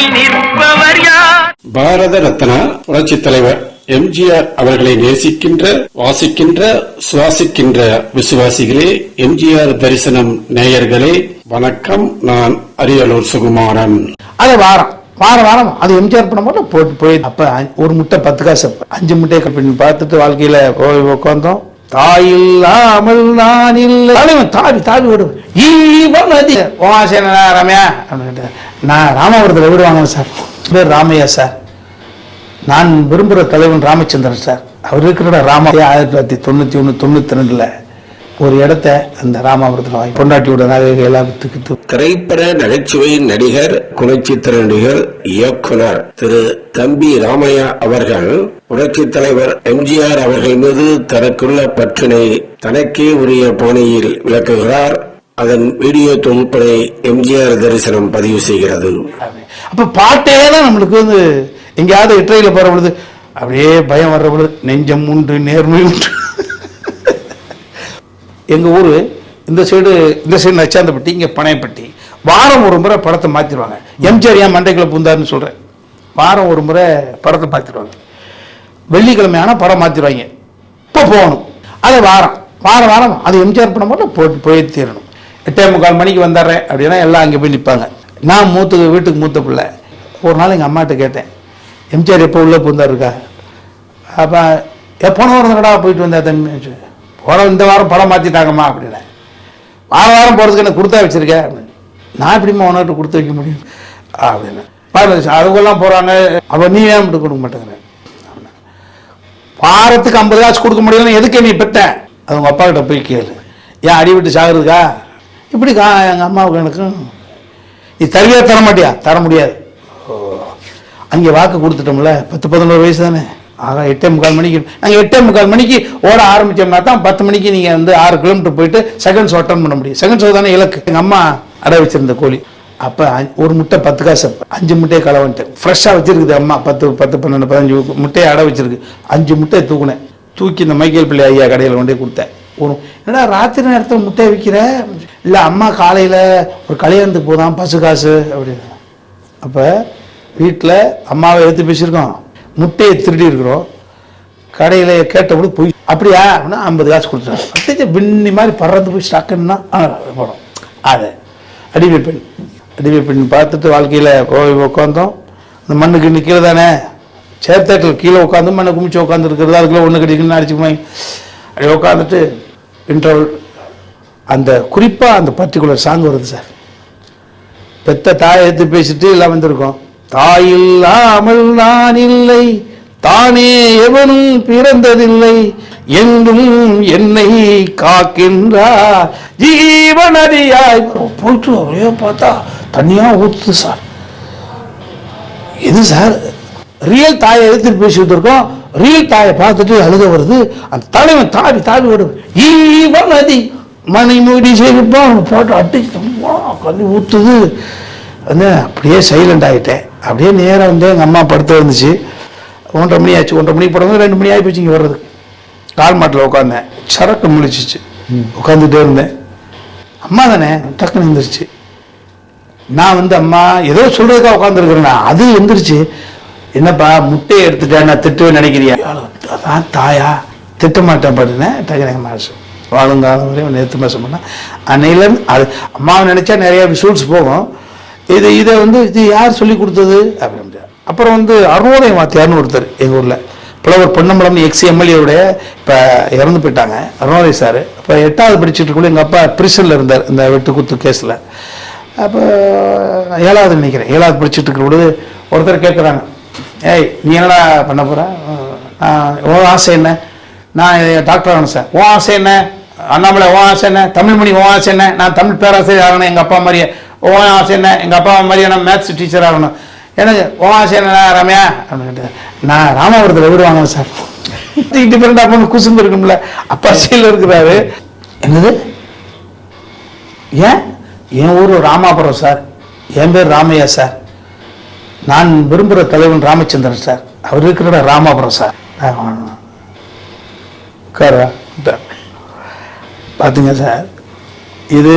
முன்னில் நிற்பவர் யார்? பாரத ரத்னா புரட்சித் தலைவர் எம்ஜிஆர் அவர்களை நேசிக்கின்ற வாசிக்கின்ற சுவாசிக்கின்ற விசுவாசிகளே எம்ஜிஆர் தரிசனம் நேயர்களே வணக்கம். நான் அரியலூர் சுகுமாரன். அது வாரம். வாரம் வாரம் அது எம்ஜிஆர் படம் போட்டு போட்டு போய் அப்ப ஒரு முட்டை பத்து காசு. அஞ்சு முட்டையை கட் பண்ணி பார்த்துட்டு வாழ்க்கையில போய் உட்காந்தோம் தாயில்லாமல் நான் இல்லை தலைவன் தாவி தாவி விடும் ஈவன் நதி ஓமாசேன ரம்யா. நான் ராமபுரத்தில் வீடு வாங்கினேன் சார். பேர் ராமையா சார். நான் விரும்புகிற தலைவன் ராமச்சந்திரன் சார். அவர் இருக்கிற ராம ஆயிரத்தி தொள்ளாயிரத்தி தொண்ணூற்றி ஒன்று தொண்ணூற்றி ரெண்டில். ஒரு இடத்த அந்த ராமாபுரத்தில் பொண்டாட்டியோட நகைகள் எல்லாம் திரைப்பட நகைச்சுவை நடிகர் குணச்சித்திர நடிகர் இயக்குனர் திரு தம்பி ராமையா அவர்கள் புரட்சித் தலைவர் எம்ஜிஆர் அவர்கள் மீது தனக்குள்ள பற்றினை தனக்கே உரிய பாணியில் விளக்குகிறார். அதன் வீடியோ தொகுப்பனை எம்ஜிஆர் தரிசனம் பதிவு செய்கிறது. அப்ப பாட்டே தான் நம்மளுக்கு வந்து எங்கேயாவது இட்ரையில் போற பொழுது அப்படியே பயம் வர்ற பொழுது நெஞ்சம் உண்டு நேர்மை உண்டு. எங்கள் ஊர் இந்த சைடு இந்த சைடு நச்சாந்தப்பட்டி இங்கே பனையப்பட்டி வாரம் ஒரு முறை படத்தை மாற்றிடுவாங்க எம்ஜிஆர் ஏன் மண்டைக்குள்ள பூந்தாருன்னு சொல்கிறேன் வாரம் ஒரு முறை படத்தை மாற்றிடுவாங்க வெள்ளிக்கிழமை படம் மாற்றிடுவாங்க இப்போ போகணும். அது வாரம். வாரம் வாரம் அது எம்ஜிஆர் படம் மட்டும் போட்டு போய் தீரணும். எட்டே முக்கால் மணிக்கு வந்துடுறேன் அப்படின்னா எல்லாம் அங்கே போய் நிற்பாங்க நான் மூத்த வீட்டுக்கு மூத்த பிள்ளை. ஒரு நாள் எங்கள் அம்மாட்ட கேட்டேன். எம்ஜிஆர் எப்போ உள்ளே பூந்தார் இருக்கா? அப்போ எப்போன ஒரு போயிட்டு வந்தா தம்பி போகிற இந்த வாரம் படம் மாற்றிட்டாங்கம்மா அப்படின்னு வார வாரம் போகிறதுக்கு என்ன கொடுத்தா வச்சிருக்கேன் அப்படின்னு நான் எப்படிம்மா உனக்கிட்ட கொடுத்து வைக்க முடியும்? அப்படின்னு. அதுக்கெல்லாம் போகிறாங்க அவள் நீ ஏன் மட்டும் கொடுக்க மாட்டேங்கிறேன் வாரத்துக்கு ஐம்பது காசு கொடுக்க முடியலன்னு எதுக்கு நீ பெத்த அது உங்கள் அப்பா கிட்ட போய் கேளு. ஏன் அடி விட்டு சாகுறதுக்கா? இப்படி கா எங்கள் அம்மாவுக்கு எனக்கும். நீ தருவியா தர மாட்டியா? தர முடியாது. ஓ அங்கே வாக்கு கொடுத்துட்டோம்ல பத்து பதினோரு வயசு தானே? ஆக எட்டே முக்கால் மணிக்கு. நாங்கள் எட்டே முக்கால் மணிக்கு ஓட ஆரம்பித்தோம்னா தான் பத்து மணிக்கு நீங்கள் வந்து ஆறு கிலோமீட்டர் போயிட்டு செகண்ட் ஷோ அட்டன் பண்ண முடியும். செகண்ட் ஷோ தானே இலக்கு. எங்கள் அம்மா அடை வச்சிருந்த கோழி. அப்போ ஒரு முட்டை பத்து காசு. அஞ்சு முட்டையை களை வந்துட்டேன் ஃப்ரெஷ்ஷாக வச்சிருக்குது அம்மா. பத்து பத்து பன்னெண்டு பதினஞ்சு முட்டையை அடை வச்சிருக்கு. அஞ்சு முட்டையை தூக்குனேன். தூக்கி இந்த மைக்கேல் பிள்ளை ஐயா கடையில் கொண்டே கொடுத்தேன். ஒரு என்னடா ராத்திரி நேரத்தில் முட்டையை விற்கிற இல்லை அம்மா காலையில் ஒரு கல்யாணத்துக்கு போதான் பசு காசு. அப்படின்னு அப்போ வீட்டில் அம்மாவை எடுத்து பேசியிருக்கோம். முட்டையை திருடி இருக்கிறோம். கடையில் கேட்டபோது போய் அப்படியா? அப்படின்னா ஐம்பது காசு கொடுத்துருவாங்க அடுத்த பின்னி மாதிரி பறந்து போய் ஸ்டாக்குன்னா போடும் அது அடிமை பெண். அடிமை பெண் பார்த்துட்டு வாழ்க்கையில் போய் உட்காந்தோம் அந்த மண்ணுக்கு இன்னும் கீழே தானே? சேர்த்தேட்டில் கீழே உட்காந்து மண்ணை குமிச்சு உட்காந்துருக்கிறது அதுக்குள்ளே ஒன்று கிடைக்குன்னு அடிச்சுக்குமா அப்படி உட்காந்துட்டு இன்டர்வல் அந்த குறிப்பாக அந்த பர்டிகுலர் சாங் வருது சார். பெத்த தாயை எடுத்து பேசிட்டு எல்லாம் வந்திருக்கோம். தாயில்லாமல் நான் இல்லை தானே எவனும் பிறந்ததில்லை என்றும் என்னை காக்கின்றார் ஜீவநதியாய் போயிட்டு அப்படியே பார்த்தா தனியா ஊத்து சார். இது சார் ரியல் தாயை எடுத்து பேசிட்டு இருக்கோம் ரியல் தாயை பார்த்துட்டு அழுக வருது. அந்த தலைவன் தாவி தாவி விடும் ஈவன் நதி மணி மூடி செய்யிருப்போம் போட்டு அடிச்சு கண்ணி ஊத்துது. வந்து அப்படியே சைலண்ட் ஆகிட்டேன் அப்படியே நேராக வந்து எங்கள் அம்மா படுத்து இருந்துச்சு ஒன்றரை மணி ஆச்சு. ஒன்றரை மணிக்கு படம் ரெண்டு மணி ஆகி போச்சு இங்கே வர்றதுக்கு கால் மாட்டில் உட்காந்தேன் சரக்கு முழிச்சிச்சு. உட்காந்துட்டே இருந்தேன். அம்மா தானே டக்குன்னு எழுந்திருச்சு நான் வந்து அம்மா ஏதோ சொல்றதுக்காக உட்காந்துருக்கிறேன் அது எந்திரிச்சு. என்னப்பா முட்டையை எடுத்துட்டேன் நான் திட்டுவேன் நினைக்கிறியா? அதான் தாயா. திட்ட மாட்டேன் பாருனேன் டக்குனு மாசம் வாழுங்காலம் வரையும் நேற்று மாதம் பண்ணேன் அன்னையிலேருந்து அது அம்மாவை நினச்சா நிறைய விசூல்ஸ் போகும். இது இதை வந்து இது யார் சொல்லி கொடுத்தது? அப்படின்னு அப்புறம் வந்து அருணோதய வாத்தியார்னு ஒருத்தர் எங்கள் ஊரில். புலவர் பொன்னம்பலம்னு எக்ஸ் எம்எல்ஏவுடைய இப்போ இறந்து போயிட்டாங்க அருணோதய சார். இப்போ எட்டாவது படிச்சுட்டு இருக்கக்குள்ள எங்கள் அப்பா பிரிசனில் இருந்தார் இந்த வெட்டு குத்து கேஸில். அப்போ நான் ஏழாவது நினைக்கிறேன். ஏழாவது படிச்சுட்டு இருக்கிற பொழுது ஒருத்தர் கேட்குறாங்க ஏய் நீ என்னடா பண்ண போற? நான் உன் ஆசை என்ன? நான் டாக்டர் ஆகணும் சார். உன் ஆசை என்ன? அண்ணாமலை உன் ஆசை என்ன? தமிழ்மணி உன் ஆசை என்ன? நான் தமிழ் பேராசிரியர் ஆகணும் எங்கள் அப்பா மாதிரியே. உன் ஆசை என்ன? எங்கள் அப்பா மாதிரியே நான் மேத்ஸ் டீச்சர் ஆகணும். எனக்கு உன் ஆசை என்ன ரம்யா? அப்படின்னு கேட்டேன். நான் ராமபுரத்தில் வீடு சார். டிஃபரெண்டாக பொண்ணு குசுந்து இருக்கும்ல அப்பா சீல் இருக்கிறாரு. என்னது? ஏன்? என் ஊர் ராமாபுரம் சார். என் பேர் ராமையா சார். நான் விரும்புகிற தலைவன் ராமச்சந்திரன் சார். அவர் இருக்கிற ராமாபுரம் சார். உட்காரா? பார்த்துங்க சார்? இது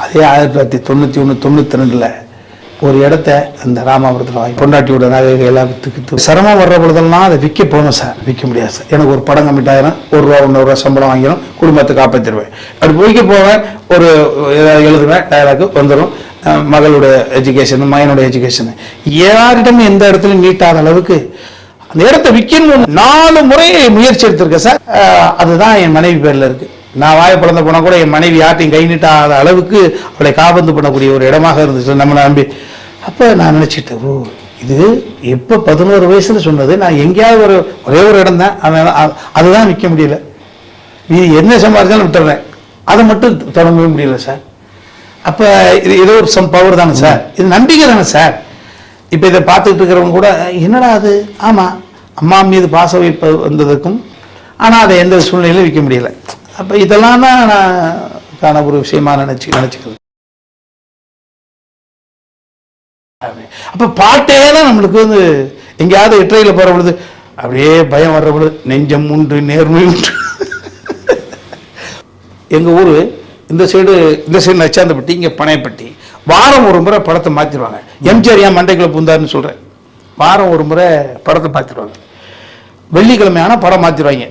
அதே ஆயிரத்தி தொள்ளாயிரத்தி தொண்ணூற்றி ஒன்று தொண்ணூற்றி ரெண்டில் ஒரு இடத்த அந்த ராமாபுரத்தில் வாங்கி பொண்டாட்டியோட நகைகள் எல்லாம் விற்று விற்று சிரமம் வர்ற பொழுதெல்லாம் அதை விற்க போகணும் சார். விற்க முடியாது சார். எனக்கு ஒரு படம் கம்மிட்டாயிரம் ஒரு ரூபா ஒன்று ரூபா சம்பளம் வாங்கிடும் குடும்பத்தை காப்பாற்றிடுவேன் அப்படி விற்க போவேன் ஒரு எழுதுவேன் டயலாக்கு வந்துடும் அஹ் மகளுடைய எஜுகேஷன் மகனுடைய எஜுகேஷன் யாரிடமும் எந்த இடத்துலையும் நீட்டாத அளவுக்கு அந்த இடத்த விற்கணும் நாலு முறை முயற்சி எடுத்திருக்கேன் சார். அதுதான் என் மனைவி பேரில் இருக்குது நான் வாய பிறந்த போனால் கூட என் மனைவி யார்ட்டையும் கை நீட்டாத அளவுக்கு அவளை காபந்து பண்ணக்கூடிய ஒரு இடமாக இருந்துச்சு நம்மளை நம்பி. அப்போ நான் நினைச்சிட்டேன் ஓ இது எப்போ பதினோரு வயசுல சொன்னது? நான் எங்கேயாவது ஒரு ஒரே ஒரு இடம் தான். அதுதான் விற்க முடியல. இது என்ன சம்பாதிச்சாலும் விட்டுறேன். அதை மட்டும் தொடங்கவே முடியல சார். அப்போ இது ஏதோ ஒரு சம் பவர் தானே சார். இது நம்பிக்கை தானே சார். இப்போ இதை பார்த்துட்டு இருக்கிறவங்க கூட என்னடா அது? ஆமாம் அம்மா மீது பாச வைப்பு வந்ததுக்கும் ஆனால் அதை எந்த சூழ்நிலையிலும் விற்க முடியலை. அப்போ இதெல்லாம் தான் நான் தான ஒரு விஷயமா நினச்சி நினச்சிக்கிறது. அப்போ பாட்டே தான் நம்மளுக்கு வந்து எங்கேயாவது இட்ரையில் போகிற பொழுது அப்படியே பயம் வர்ற பொழுது நெஞ்சம் உண்டு நேர்மை உண்டு. எங்கள் ஊர் இந்த சைடு இந்த சைடு நச்சாந்தப்பட்டி இங்கே பனையப்பட்டி. வாரம் ஒரு முறை படத்தை மாற்றிடுவாங்க எம்ஜிஆர் ஏன் மண்டைக்குள்ள பூந்தாருன்னு சொல்கிறேன் வாரம் ஒரு முறை படத்தை மாற்றிடுவாங்க வெள்ளிக்கிழமையான படம் மாற்றிடுவாங்க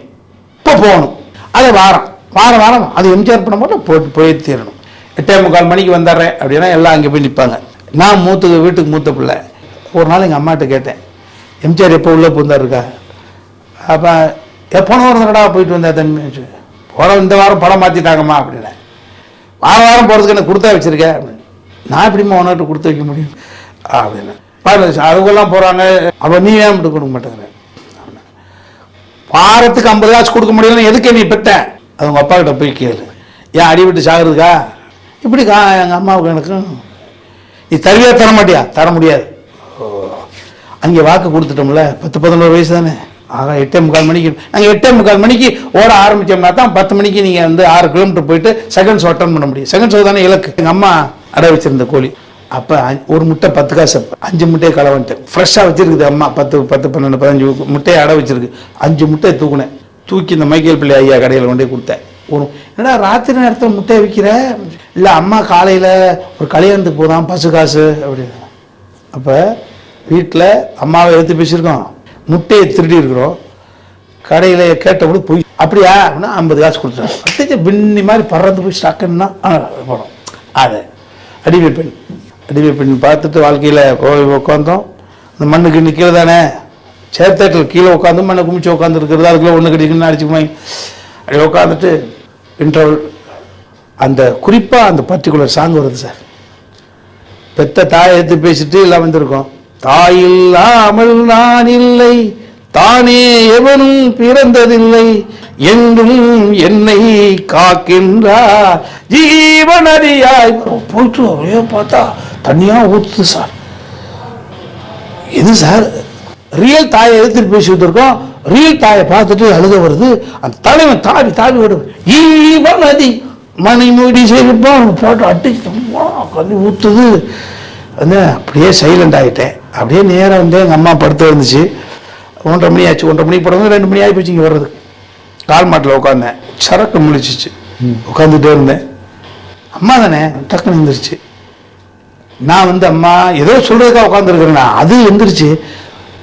இப்போ போகணும். அதை வாரம். வாரம் வாரம் அது எம்ஜிஆர் படம் மட்டும் போட்டு போய் தீரணும். எட்டே முக்கால் மணிக்கு வந்துடுறேன் அப்படின்னா எல்லாம் அங்கே போய் நிற்பாங்க. நான் மூத்த வீட்டுக்கு மூத்த பிள்ளை. ஒரு நாள் எங்கள் அம்மாட்ட கேட்டேன் எம்ஜிஆர் எப்போ உள்ளே பூந்தார் இருக்கா? அப்போ எப்போன ஒரு தடவை போயிட்டு வந்தேன் தம்பி. போகிற இந்த வாரம் படம் மாற்றிட்டாங்கம்மா அப்படின்னேன். வாரம் வாரம் போகிறதுக்கு என்ன கொடுத்தா வச்சிருக்கேன் அப்படின்னு. நான் எப்படிம்மா உனக்கிட்ட கொடுத்து வைக்க முடியும்? அப்படின்னு அதுக்கெல்லாம் அவங்கெல்லாம் போகிறாங்க அவள் நீ ஏன் மட்டும் கொடுக்க மாட்டேங்கிறேன் வாரத்துக்கு ஐம்பது காசு கொடுக்க முடியலன்னு எதுக்கு நீ பெற்றேன் அது உங்கள் அப்பா கிட்ட போய் கேளு. ஏன் அடிபட்டு சாகுறதுக்கா? இப்படி கா எங்கள் அம்மாவுக்கு எனக்கும். நீ தருவியா தர மாட்டியா? தர முடியாது. ஓ. அங்கே வாக்கு கொடுத்துட்டோம்ல பத்து பதினோரு வயசு தானே ஆக எட்டே முக்கால் மணிக்கு. நாங்கள் எட்டே முக்கால் மணிக்கு ஓட ஆரம்பிச்சோம்னா தான் பத்து மணிக்கு நீங்கள் வந்து ஆறு கிலோமீட்டர் போயிட்டு செகண்ட் ஷோ அட்டன் பண்ண முடியும். செகண்ட் ஷோ தானே இலக்கு. எங்கள் அம்மா அடை வச்சிருந்த கோழி. அப்போ ஒரு முட்டை பத்து காசு. அஞ்சு முட்டையை களை வந்துட்டேன் ஃப்ரெஷ்ஷாக வச்சிருக்குது அம்மா. பத்து பத்து பன்னெண்டு பதினஞ்சு முட்டையை அடை வச்சிருக்கு. அஞ்சு முட்டையை தூக்குனேன். தூக்கி இந்த மைக்கேல் பிள்ளை ஐயா கடையில் கொண்டு போய் கொடுத்தேன். ஒரு என்னடா ராத்திரி நேரத்தில் முட்டையை விற்கிற இல்லை அம்மா காலையில் ஒரு கல்யாணத்துக்கு போதான் பசு காசு அப்படின்னு அப்போ வீட்டில் அம்மாவை எடுத்து பேசியிருக்கோம். முட்டையை திருடி இருக்கிறோம். கடையில் கேட்டபோது போய். அப்படியா? அப்படின்னா ஐம்பது காசு கொடுத்துருவேன் அப்படியே பின்னி மாதிரி பறந்து போய் ஸ்டாக்குன்னா போனோம். அதை அடிமை பெண். அடிமை பெண் பார்த்துட்டு வாழ்க்கையில் போய் உட்காந்தோம் அந்த மண்ணுக்கு நிற்கிறது தானே? சேர்த்தேட்டில் கீழே உட்காந்து மண்ணை குமிச்சு உட்காந்துருக்கிறது அதுக்குள்ள அதுக்குள்ளே ஒன்று கிடைக்குன்னு அடிச்சுக்குமா அப்படி உட்காந்துட்டு இன்டர்வல் அந்த குறிப்பாக அந்த பர்டிகுலர் சாங் வருது சார். பெத்த தாயை எடுத்து பேசிட்டு எல்லாம் வந்திருக்கோம். தாயில்லாமல் நான் இல்லை தானே எவனும் பிறந்ததில்லை என்றும் என்னை காக்கின்றார். ஜீவனடியாய் போயிட்டு அப்படியே பார்த்தா தனியாக ஊத்துது சார். இது சார்? ரியல் தாயை எடுத்துட்டு பேசிட்டு இருக்கோம் ரியல் தாயை பார்த்துட்டு அழுக வருது. அந்த தலைவன் தாவி தாவி விடுது ஈவன் நதி மணிமூடி செய்யப்போம் போட்டு அடிச்சு கண்ணி ஊத்துது. வந்து அப்படியே சைலண்ட் ஆகிட்டேன் அப்படியே நேராக வந்து எங்கள் அம்மா படுத்து இருந்துச்சு ஒன்றரை மணி ஆச்சு. ஒன்றரை மணிக்கு போடுறது ரெண்டு மணி ஆகி போச்சு இங்கே வர்றது கால் மாட்டில் உட்காந்தேன் சரக்கு முழிச்சிச்சு. உட்காந்துட்டே இருந்தேன். அம்மா தானே டக்குன்னு எழுந்திருச்சு. நான் வந்து அம்மா ஏதோ சொல்றதுக்காக உட்காந்துருக்கிறேன் அது எந்திரிச்சு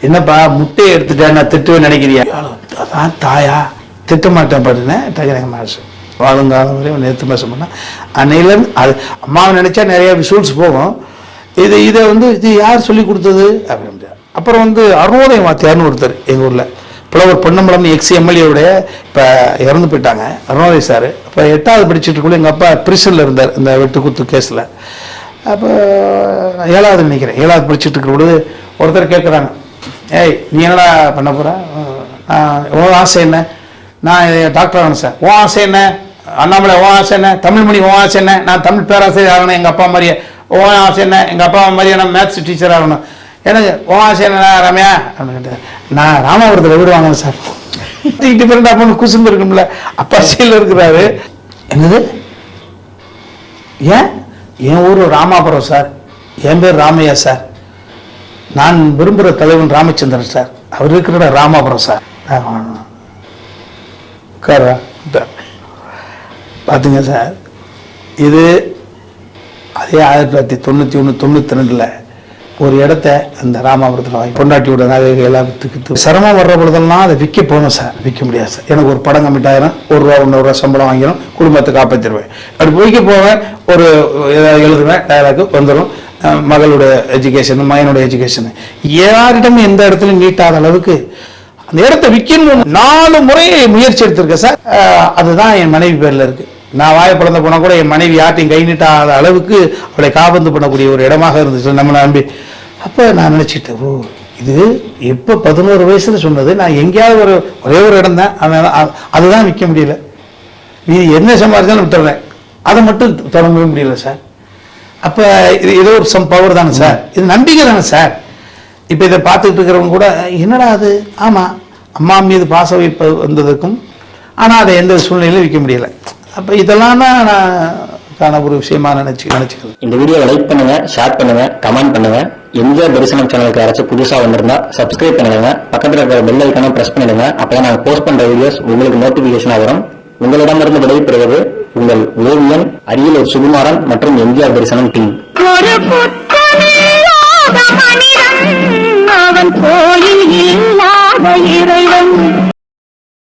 என்னப்பா முட்டையை எடுத்துட்டேன் நான் திட்டுவேன் நினைக்கிறியா? அதான் தாயா திட்ட மாட்டேன் பாட்டுனேன் டக்குனு மாசம் வாழுங்காலம் வரையும் நேற்று மாதம் பண்ணால் அன்னையிலேருந்து அது அம்மாவை நினச்சா நிறைய விசுவல்ஸ் போகும். இது இதை வந்து இது யார் சொல்லி கொடுத்தது? அப்படின்ட்டு அப்புறம் வந்து அருணோதயம் வாத்தியார்னு ஒருத்தர் எங்கள் ஊரில். புலவர் பொன்னம்பலம் எக்ஸ் எம்எல்ஏவுடைய இப்போ இறந்து போயிட்டாங்க. அருணோதய சார். இப்போ எட்டாவது படிச்சுட்டு கூட எங்கள் அப்பா பிரிசனில் இருந்தார் இந்த வெட்டு குத்து கேஸில் அப்போ நான் ஏழாவது நினைக்கிறேன். ஏழாவது படிச்சுட்டு இருக்கிற பொழுது ஒருத்தர் கேட்குறாங்க ஏய் நீ என்னடா பண்ண போற? உன் ஆசை என்ன? நான் டாக்டர் ஆகணும் சார் உன் ஆசை என்ன? அண்ணாமலை உன் ஆசை என்ன? தமிழ்மணி உன் ஆசை என்ன? நான் தமிழ் பேராசிரியர் ஆகணும் எங்கள் அப்பா மாதிரியே. உன் ஆசை என்ன? எங்கள் அப்பா மாதிரியே நான் மேத்ஸ் டீச்சர் ஆகணும். எனக்கு உன் ஆசை என்ன ரம்யா? அப்படின்னு நான் ராமாபுரத்தில் வீடு வாங்கணும் சார் டிஃபரெண்ட் அப்பா குசும்பு இருக்கும்ல அப்பா சீல் இருக்கிறாரு. என்னது? ஏன்? என் ஊர் ராமாபுரம் சார் என் பேர் ராமையா சார் நான் விரும்புகிற தலைவன் ராமச்சந்திரன் சார். அவர் இருக்கிற ராமாபுரம் சார். உட்காரா? பார்த்துங்க சார். இது அதே ஆயிரத்தி தொள்ளாயிரத்தி தொண்ணூற்றி ஒன்று தொண்ணூற்றி ரெண்டில் ஒரு இடத்த அந்த ராமாபுரத்தில் வாங்கி பொண்டாட்டியோட நகைகள் எல்லாம் விற்று சிரமம் வர்ற பொழுதெல்லாம் அதை விற்க போகணும் சார். விற்க முடியாது சார். எனக்கு ஒரு படம் கம்மிட்டாயிரம் ஒரு ரூபா ஒன்று ரூபா சம்பளம் வாங்கிடும் குடும்பத்தை காப்பாற்றிடுவேன் அப்படி விற்க போவேன் ஒரு எழுதுவேன் டயலாக்கு வந்துடும் மகளுடைய எஜுகேஷன் மகனுடைய எஜுகேஷன் யாரிடமும் எந்த இடத்துலையும் நீட்டாத அளவுக்கு அந்த இடத்த விற்கணும் நாலு முறை முயற்சி எடுத்திருக்கேன் சார். அதுதான் என் மனைவி பேரில் இருக்கு. நான் வாய பிறந்த போனால் கூட என் மனைவி யார்ட்டையும் கை நீட்டாத அளவுக்கு அவளை காபந்து பண்ணக்கூடிய ஒரு இடமாக இருந்துச்சு நம்ம நம்பி. அப்போ நான் நினச்சிட்டேன் ஓ இது எப்போ பதினோரு வயசுல சொன்னது? நான் எங்கேயாவது ஒரு ஒரே ஒரு இடம் தான். அதுதான் விற்க முடியல. இது என்ன சம்பாதிச்சாலும் விட்டுறேன் அதை மட்டும் தொடங்கவே முடியல சார். அப்போ இது ஏதோ ஒரு சம் பவர் தானே சார் இது நம்பிக்கை தானே சார் இப்போ இதை பார்த்துக்கிட்டு இருக்கிறவங்க கூட என்னடா அது? ஆமாம் அம்மா மீது பாச வைப்பு வந்ததுக்கும் ஆனால் அதை எந்த சூழ்நிலையிலும் விற்க முடியல. அப்போ இதெல்லாம் தான் நான் காண ஒரு விஷயமா நினச்சி நினச்சிக்கிறது. இந்த வீடியோவை லைக் பண்ணுங்க ஷேர் பண்ணுங்க கமெண்ட் பண்ணுங்க. எம்ஜிஆர் தரிசனம் சேனலுக்கு யாராச்சும் புதுசா வந்திருந்தா சப்ஸ்கிரைப் பண்ணிடுங்க. பக்கத்துல இருக்கிற பெல் ஐக்கான பிரஸ் பண்ணிடுங்க. அப்பதான் நாங்க போஸ்ட் பண்ற வீடியோஸ் உங்களுக்கு நோட்டிபிகேஷனா வரும். உங்களிடமிருந்து விடைபெறுவது உங்கள் ஓவியன் அரியலூர் சுகுமாரன் மற்றும் எம்ஜிஆர் தரிசனம் டீம். அவன் கோயில் இல்லாத இறைவன்.